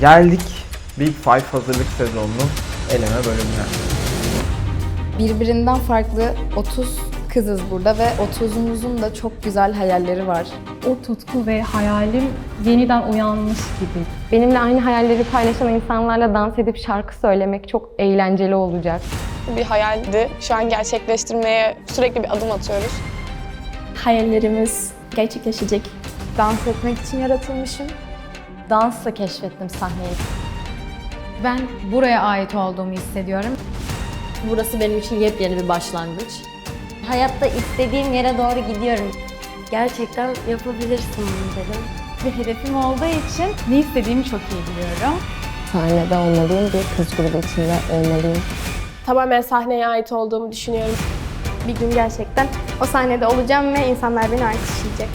Geldik Big Five hazırlık sezonunun eleme bölümüne. Birbirinden farklı 30 kızız burada ve 30'umuzun da çok güzel hayalleri var. O tutku ve hayalim yeniden uyanmış gibi. Benimle aynı hayalleri paylaşan insanlarla dans edip şarkı söylemek çok eğlenceli olacak. bir hayaldi. Şu an gerçekleştirmeye sürekli bir adım atıyoruz. hayallerimiz gerçekleşecek. Dans etmek için yaratılmışım. Dansla keşfettim sahneyi. Ben buraya ait olduğumu hissediyorum. Burası benim için yepyeni bir başlangıç. Hayatta istediğim yere doğru gidiyorum. Gerçekten yapabilirsin bunu dedim. Bir hedefim olduğu için ne istediğimi çok iyi biliyorum. Sahnede olmalıyım, bir kız grubu içinde olmalıyım. Tamamen sahneye ait olduğumu düşünüyorum. Bir gün gerçekten o sahnede olacağım ve insanlar beni alkışlayacak.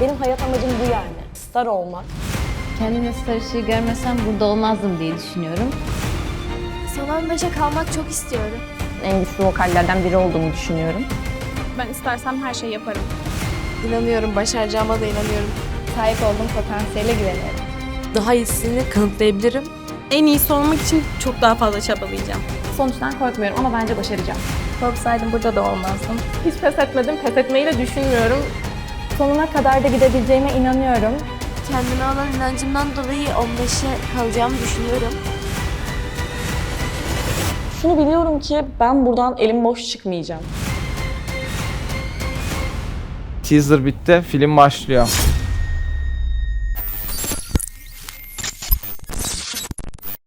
Benim hayat amacım bu yani. Star olmak. Kendime star ışığı görmesem burada olmazdım diye düşünüyorum. Son 15'e kalmak çok istiyorum. En güçlü vokallerden biri olduğumu düşünüyorum. Ben istersem her şeyi yaparım. İnanıyorum, başaracağıma da inanıyorum. Sahip olduğum potansiyele güveniyorum. daha iyisini kanıtlayabilirim. En iyisi olmak için çok daha fazla çabalayacağım. Sonuçtan korkmuyorum ama bence başaracağım. Korksaydım burada da olmazdım. Hiç pes etmedim, pes etmeyi de düşünmüyorum. Sonuna kadar da gidebileceğime inanıyorum. Kendime olan inancımdan dolayı 15'e kalacağımı düşünüyorum. Şunu biliyorum ki ben buradan elim boş çıkmayacağım. Teaser bitti, film başlıyor.